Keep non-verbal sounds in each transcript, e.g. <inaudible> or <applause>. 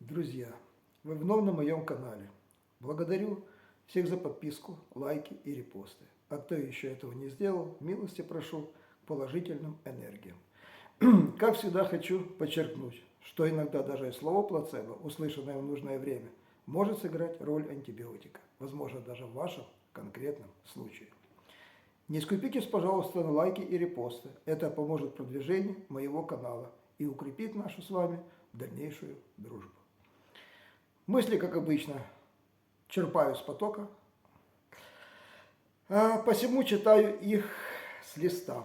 Друзья, вы вновь на моем канале. Благодарю всех за подписку, лайки и репосты. А кто еще этого не сделал, милости прошу к положительным энергиям. <clears throat> Как всегда хочу подчеркнуть, что иногда даже и слово плацебо, услышанное в нужное время, может сыграть роль антибиотика, возможно даже в вашем конкретном случае. Не скупитесь, пожалуйста, на лайки и репосты. Это поможет продвижению моего канала и укрепит нашу с вами дальнейшую дружбу. Мысли, как обычно, черпаю с потока, а посему читаю их с листа.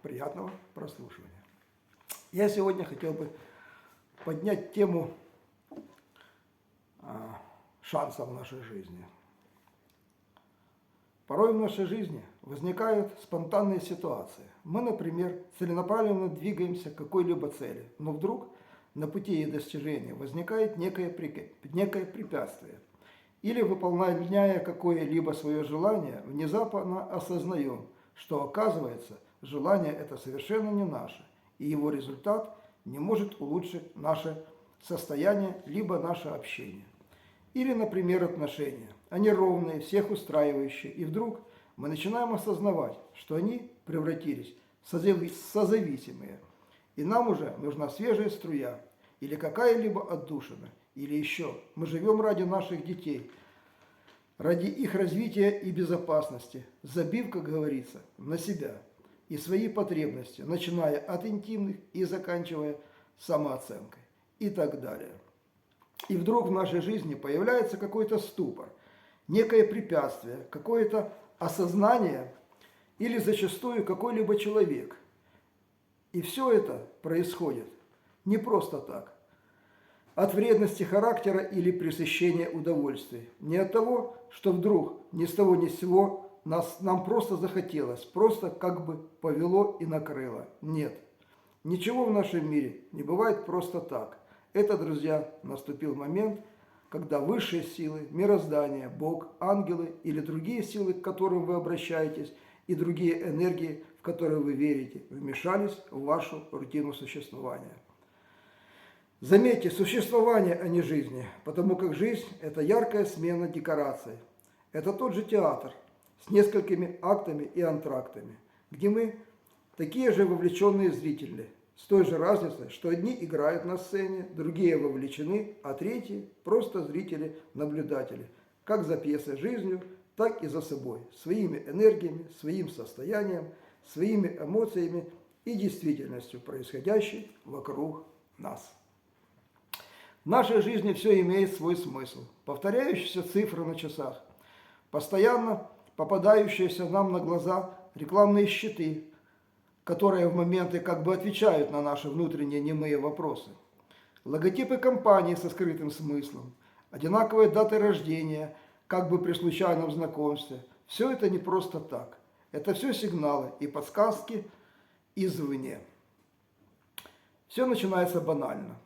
Приятного прослушивания. Я сегодня хотел бы поднять тему а, шансов в нашей жизни. Порой в нашей жизни возникают спонтанные ситуации. Мы, например, целенаправленно двигаемся к какой-либо цели, но вдруг на пути ее достижения возникает некое, некое препятствие. Или, выполняя какое-либо свое желание, внезапно осознаем, что оказывается, желание это совершенно не наше, и его результат не может улучшить наше состояние, либо наше общение. Или, например, отношения. Они ровные, всех устраивающие, и вдруг мы начинаем осознавать, что они превратились в созависимые, и нам уже нужна свежая струя, или какая-либо отдушина, или еще. Мы живем ради наших детей, ради их развития и безопасности, забив, как говорится, на себя и свои потребности, начиная от интимных и заканчивая самооценкой и так далее. И вдруг в нашей жизни появляется какой-то ступор, некое препятствие, какое-то осознание или зачастую какой-либо человек. И все это происходит не просто так. От вредности характера или пресыщения удовольствий. Не от того, что вдруг ни с того ни с сего нас, нам просто захотелось, просто как бы повело и накрыло. Нет. Ничего в нашем мире не бывает просто так. Это, друзья, наступил момент, когда высшие силы, мироздание, Бог, ангелы или другие силы, к которым вы обращаетесь, и другие энергии, которые вы верите, вмешались в вашу рутину существования. Заметьте, существование, а не жизни, потому как жизнь – это яркая смена декораций. Это тот же театр с несколькими актами и антрактами, где мы такие же вовлеченные зрители – с той же разницей, что одни играют на сцене, другие вовлечены, а третьи – просто зрители-наблюдатели, как за пьесой жизнью, так и за собой, своими энергиями, своим состоянием, своими эмоциями и действительностью, происходящей вокруг нас. В нашей жизни все имеет свой смысл. Повторяющиеся цифры на часах, постоянно попадающиеся нам на глаза рекламные щиты, которые в моменты как бы отвечают на наши внутренние немые вопросы. Логотипы компаний со скрытым смыслом, одинаковые даты рождения, как бы при случайном знакомстве. Все это не просто так. Это все сигналы и подсказки извне. Все начинается банально.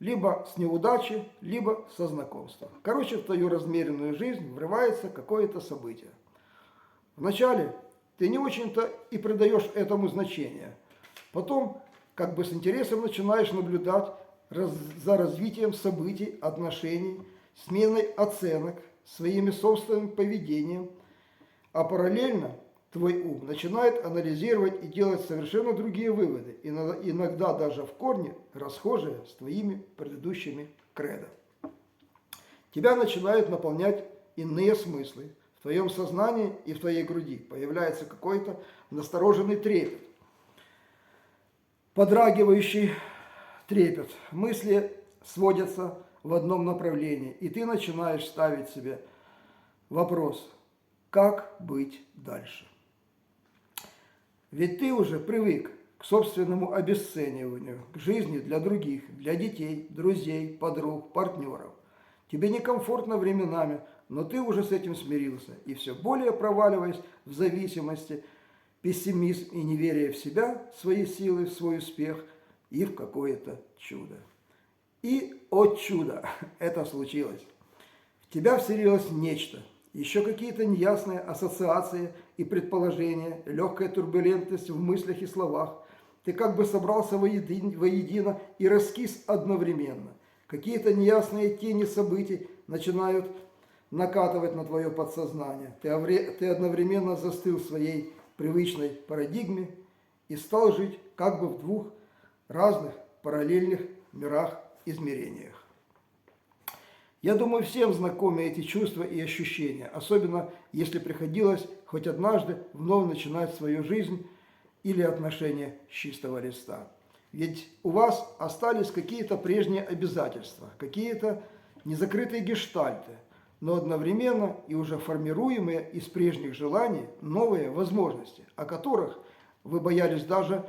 Либо с неудачи, либо со знакомства. Короче, в твою размеренную жизнь врывается какое-то событие. Вначале ты не очень-то и придаешь этому значение. Потом, как бы с интересом начинаешь наблюдать раз, за развитием событий, отношений, сменой оценок, своими собственным поведением, а параллельно твой ум начинает анализировать и делать совершенно другие выводы, иногда даже в корне расхожие с твоими предыдущими кредо. Тебя начинают наполнять иные смыслы, в твоем сознании и в твоей груди появляется какой-то настороженный трепет, подрагивающий трепет. Мысли сводятся в одном направлении, и ты начинаешь ставить себе вопрос, как быть дальше. Ведь ты уже привык к собственному обесцениванию, к жизни для других, для детей, друзей, подруг, партнеров. Тебе некомфортно временами, но ты уже с этим смирился, и все более проваливаясь в зависимости, пессимизм и неверие в себя, в свои силы, в свой успех и в какое-то чудо. И, о чудо, <laughs> это случилось. В тебя вселилось нечто, еще какие-то неясные ассоциации и предположения, легкая турбулентность в мыслях и словах. Ты как бы собрался воедино и раскис одновременно. Какие-то неясные тени событий начинают накатывать на твое подсознание. Ты одновременно застыл в своей привычной парадигме и стал жить как бы в двух разных параллельных мирах, измерениях. Я думаю, всем знакомы эти чувства и ощущения, особенно если приходилось хоть однажды вновь начинать свою жизнь или отношения с чистого листа. Ведь у вас остались какие-то прежние обязательства, какие-то незакрытые гештальты, но одновременно и уже формируемые из прежних желаний новые возможности, о которых вы боялись даже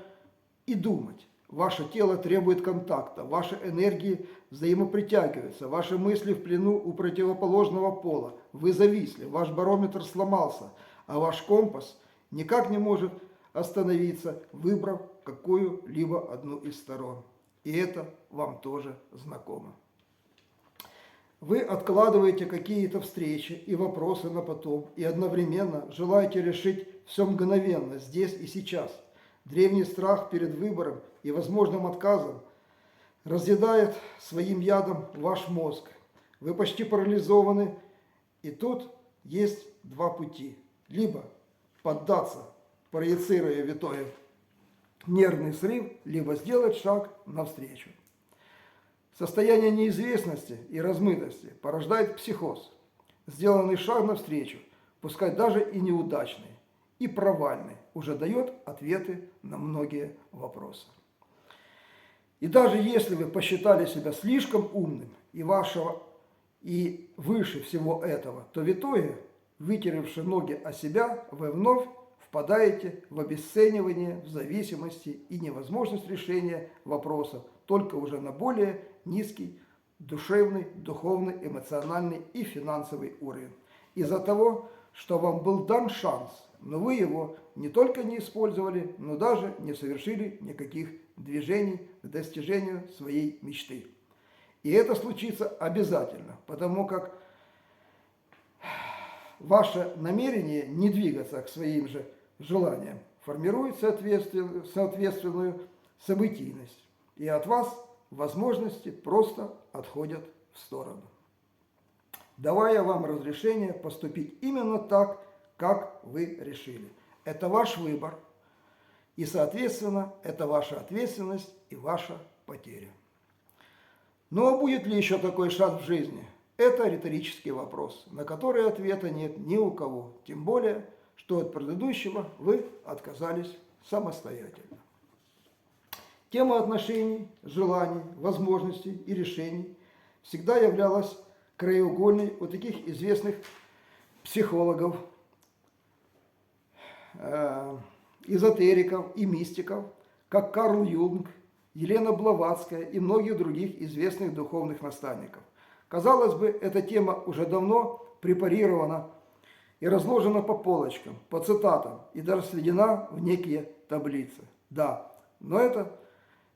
и думать. Ваше тело требует контакта, ваши энергии взаимопритягиваются, ваши мысли в плену у противоположного пола. Вы зависли, ваш барометр сломался, а ваш компас никак не может остановиться, выбрав какую-либо одну из сторон. И это вам тоже знакомо. Вы откладываете какие-то встречи и вопросы на потом, и одновременно желаете решить все мгновенно, здесь и сейчас. Древний страх перед выбором и возможным отказом разъедает своим ядом ваш мозг. Вы почти парализованы, и тут есть два пути. Либо поддаться, проецируя витое нервный срыв, либо сделать шаг навстречу. Состояние неизвестности и размытости порождает психоз. Сделанный шаг навстречу, пускай даже и неудачный, и провальный, уже дает ответы на многие вопросы. И даже если вы посчитали себя слишком умным и вашего и выше всего этого, то в итоге, вытеревши ноги о себя, вы вновь впадаете в обесценивание, в зависимости и невозможность решения вопросов, только уже на более низкий душевный, духовный, эмоциональный и финансовый уровень. Из-за того, что вам был дан шанс, но вы его не только не использовали, но даже не совершили никаких движений к достижению своей мечты. И это случится обязательно, потому как ваше намерение не двигаться к своим же желаниям формирует соответственную, событийность. И от вас возможности просто отходят в сторону. Давая вам разрешение поступить именно так, как вы решили. Это ваш выбор. И, соответственно, это ваша ответственность и ваша потеря. Ну а будет ли еще такой шаг в жизни? Это риторический вопрос, на который ответа нет ни у кого. Тем более, что от предыдущего вы отказались самостоятельно. Тема отношений, желаний, возможностей и решений всегда являлась краеугольной у таких известных психологов, эзотериков и мистиков, как Карл Юнг, Елена Блаватская и многих других известных духовных наставников. Казалось бы, эта тема уже давно препарирована и разложена по полочкам, по цитатам и даже сведена в некие таблицы. Да, но это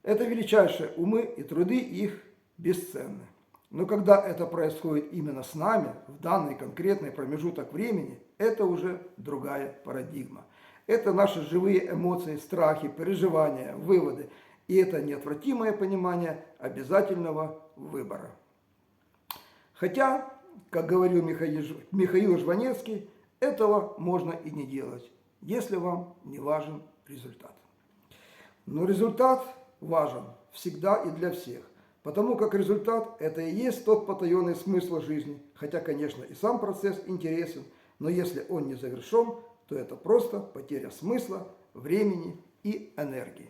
это величайшие умы и труды их бесценны. Но когда это происходит именно с нами, в данный конкретный промежуток времени, это уже другая парадигма. Это наши живые эмоции, страхи, переживания, выводы. И это неотвратимое понимание обязательного выбора. Хотя, как говорил Михаил, Жванецкий, этого можно и не делать, если вам не важен результат. Но результат важен всегда и для всех, потому как результат – это и есть тот потаенный смысл жизни, хотя, конечно, и сам процесс интересен, но если он не завершен, то это просто потеря смысла, времени и энергии.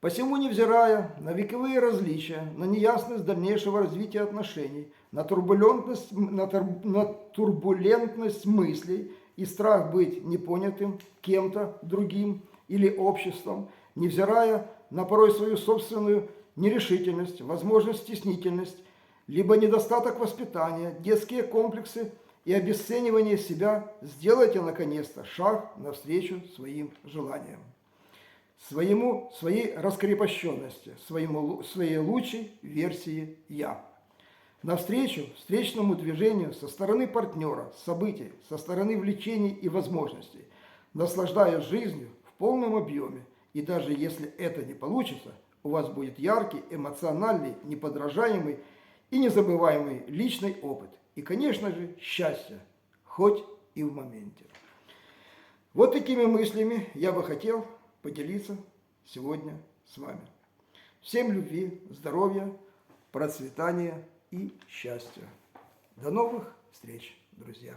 Посему, невзирая на вековые различия, на неясность дальнейшего развития отношений, на турбулентность, на, на турбулентность мыслей и страх быть непонятым кем-то другим или обществом – невзирая на порой свою собственную нерешительность, возможность стеснительность, либо недостаток воспитания, детские комплексы и обесценивание себя, сделайте наконец-то шаг навстречу своим желаниям, своему, своей раскрепощенности, своему, своей лучшей версии «я». Навстречу встречному движению со стороны партнера, событий, со стороны влечений и возможностей, наслаждаясь жизнью в полном объеме – и даже если это не получится, у вас будет яркий, эмоциональный, неподражаемый и незабываемый личный опыт. И, конечно же, счастье, хоть и в моменте. Вот такими мыслями я бы хотел поделиться сегодня с вами. Всем любви, здоровья, процветания и счастья. До новых встреч, друзья!